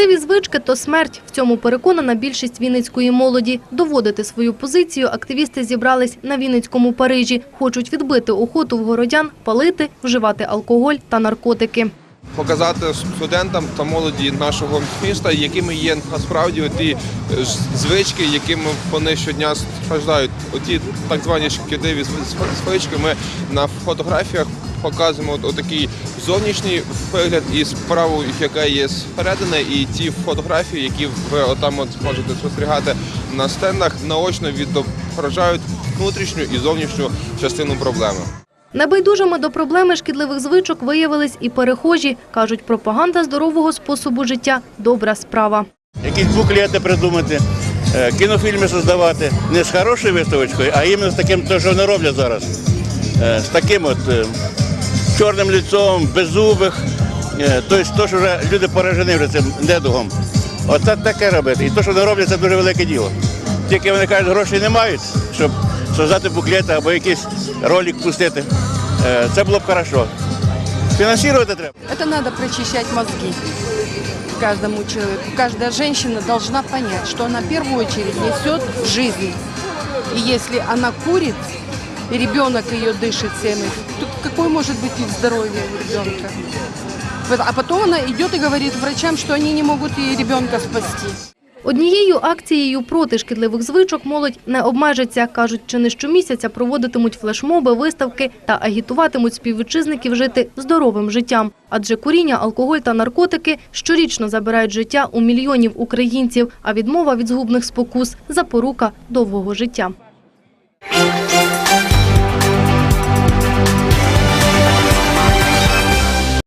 Шкідливі звички то смерть. В цьому переконана більшість вінницької молоді. Доводити свою позицію активісти зібрались на Вінницькому Парижі. Хочуть відбити охоту в городян, палити, вживати алкоголь та наркотики. показати студентам та молоді нашого міста, якими є насправді ті е, звички, якими вони щодня страждають. Оті так звані шкідливі звички. Ми на фотографіях показуємо от- отакий зовнішній вигляд і справу, яка є зсередини, і ті фотографії, які ви отам от зможете спостерігати на стендах, наочно відображають внутрішню і зовнішню частину проблеми. Небайдужими до проблеми шкідливих звичок виявились і перехожі. Кажуть, пропаганда здорового способу життя – добра справа. якісь буклети придумати, е, кінофільми создавати не з хорошою виставочкою, а іменно з таким, то, що вони роблять зараз. Е, З таким от е, чорним лицом, беззубих. Е, Тобто, то, що вже люди поражені вже цим недугом. Оце таке робити. І те, що вони роблять, це дуже велике діло. Тільки вони кажуть, грошей не мають, щоб создати буклети або якийсь ролик пустити. Е, Це було б хорошо. Фінансувати треба. Это надо прочищать мозги каждому человеку. Каждая женщина должна понять, что она в первую очередь несет жизнь. И если она курит, и ребенок ее дышит всем этим, то какое может быть их здоровье у ребенка? А потом она идет и говорит врачам, что они не могут и ребенка спасти. Однією акцією проти шкідливих звичок молодь не обмежиться. Кажуть, чи не щомісяця проводитимуть флешмоби, виставки та агітуватимуть співвітчизників жити здоровим життям. Адже куріння, алкоголь та наркотики щорічно забирають життя у мільйонів українців, а відмова від згубних спокус – запорука довгого життя.